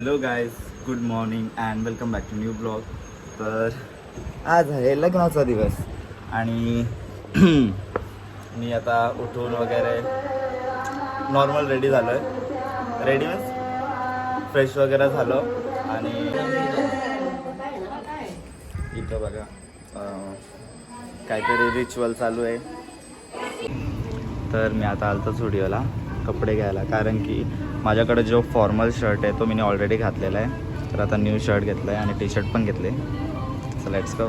Hello guys good morning and welcome back to new blog तर आज आहे लग्नाचा दिवस आणि मी आता उठून वगैरे नॉर्मल रेडी झालो आहे रेडी मीन्स फ्रेश वगैरे झालो आणि इथं बघा काहीतरी रिच्युअल चालू आहे. तर मी आता आलतो स्टुडिओला कपडे घ्यायला. कारण की माझ्याकडे जो फॉर्मल शर्ट आहे तो मी ऑलरेडी घातलेला आहे. तर आता न्यू शर्ट घेतला आहे आणि टी शर्ट पण घेतले. सो लेट्स गो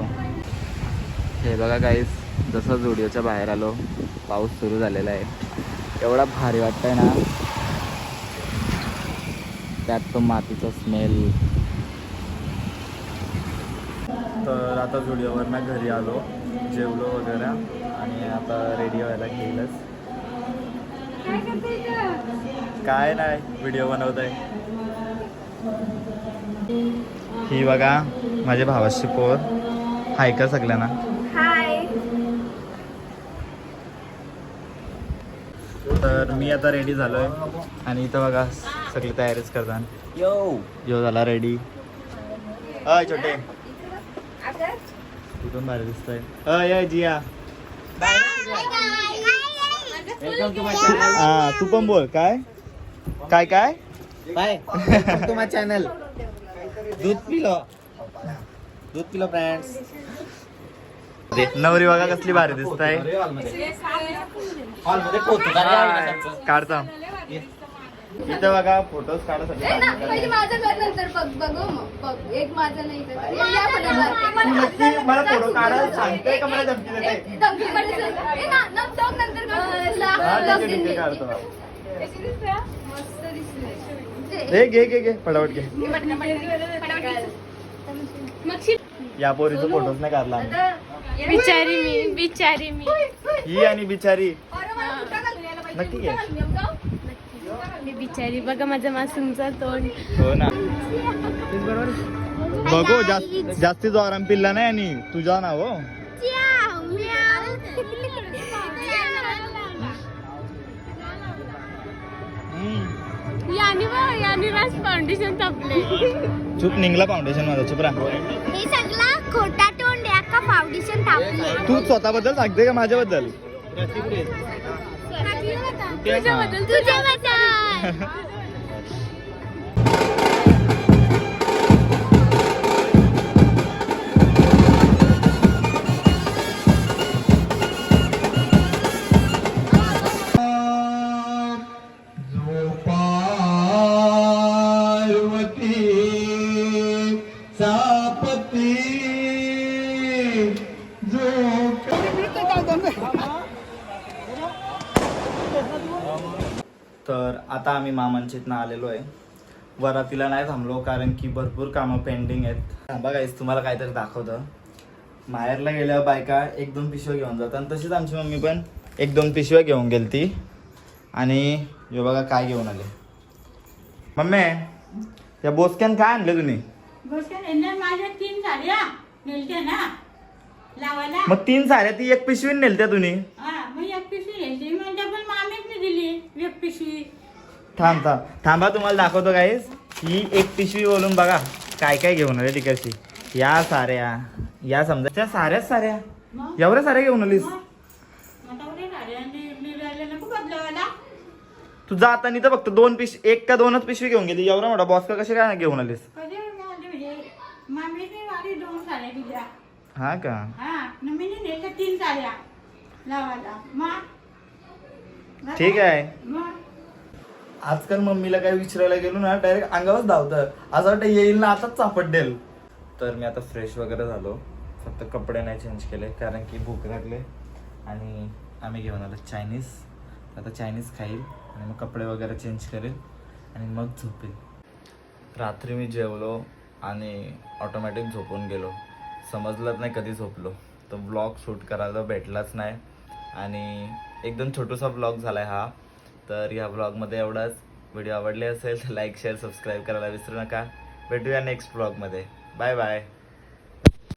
हे बघा काहीच जसं जुडिओच्या बाहेर आलो पाऊस सुरू झालेला आहे. एवढा भारी वाटतंय ना. त्यात तो मातीचा स्मेल तर आता जुडिओवरनं घरी आलो जेवलो वगैरे आणि आता रेडी व्हायला घेईलच काय नाही व्हिडिओ बनवत आहे ही बघा माझ्या भावाची पोर. हाय का सगळ्यांना. हाय तर मी आता रेडी झालोय. आणि इथं बघा सगळी तयारीच करतात यो यो झाला रेडी अय छोटे. कुठून भारी दिसतोय? अय जिया. हा तू पण बोल काय? काय काय? बाय तुम्हा चॅनल दूध पिलो. दूध पिलो फ्रेंड्स नवरी बघा कसली भारी दिसत आहे काढता इथं बघा फोटोज काढासाठी पहिले माझं कर नंतर बघ बघू मग बघ. एक माझं नाही तर या- नक्की मला फोटो काढायला सांगते का मला धमकी देते. ए, ना- ना, नंतर हा, ठीक आहे, ठीक आहे. काढतो. हा? ते- हे घे घे घे. फटाफट घे. या पोरीचा फोटोच नाही काढला आम्ही. बिचारी मी बिचारी मी. ही आणि बिचारी. अरे, मला कुठं घालून यायला पाहिजे? नक्की कुठं घे. घालून येऊ का? मी बिचारी. बघा माझ्या मासूमचा तोंड. हो ना. बघू जास्त जास्ती जोरान पिल्ला नाही आणि तुझा नाव हो. हम्म. यानी बघ यानी राज फाउंडेशन तापले चुप निघला फाउंडेशन माझा चुप राहा. हे सगळं खोटा तोंड आहे फाउंडेशन तापले तू स्वतःबद्दल सांगते का माझ्याबद्दल? तुझ्याबद्दल तुझ्याबद्दल. जो पार्वती सापती जो तर आता आम्ही मामांच्या इथनं आलेलो आहे. वरातीला नाही थांबलो कारण की भरपूर कामं पेंडिंग आहेत. गाईस तुम्हाला काहीतरी दाखवतं. माहेरला गेल्यावर बायका एक दोन पिशव्या घेऊन जातात. आणि तशीच आमची मम्मी पण एक दोन पिशव्या घेऊन गेली ती आणि हे बघा काय घेऊन आले. मम्मी या बोसक्यान काय आणले तुम्ही? मग तीन साऱ्या ती एक पिशवी नेलत्या तुम्ही हा मग एक पिशवी नेलती म्हणजे पण मामीच दिली एक पिशवी. थांब थांब. थांबा तुम्हाला दाखवतो गाईस ही एक पिशवी बोलून बघा काय काय घेऊन आले तिकडची या साऱ्या या समजा त्या साऱ्याच साऱ्या. एवढ्या साऱ्या घेऊन आलीस. तू जाताना तर फक्त दोन पिश एक का दोनच पिशवी घेऊन गेली. एवढा मोठा बॉस का कशी काय घेऊन आलीस? म्हणजे? हा का? तीन मग? ठीक आहे. आजकाल मम्मीला काय विचारायला गेलो ना डायरेक्ट अंगावरच धावतं. असं वाटतं येईल ना आताच चापडेल तर मी आता फ्रेश वगैरे झालो. फक्त कपडे नाही चेंज केले कारण की भूक लागले. आणि आम्ही घेऊन आलो चायनीज आता चायनीज खाईल आणि मग कपडे वगैरे चेंज करेल आणि मग झोपेल. रात्री मी जेवलो आणि ऑटोमॅटिक झोपून गेलो. समजलंच नाही कधी झोपलो. तर ब्लॉग शूट करायला भेटलाच नाही. आणि एकदम छोटूसा ब्लॉग झाला आहे हा. तर ह्या ब्लॉगमध्ये एवढाच. व्हिडिओ आवडले असेल तर लाईक शेअर सबस्क्राईब करायला विसरू नका. भेटूया नेक्स्ट ब्लॉगमध्ये बाय बाय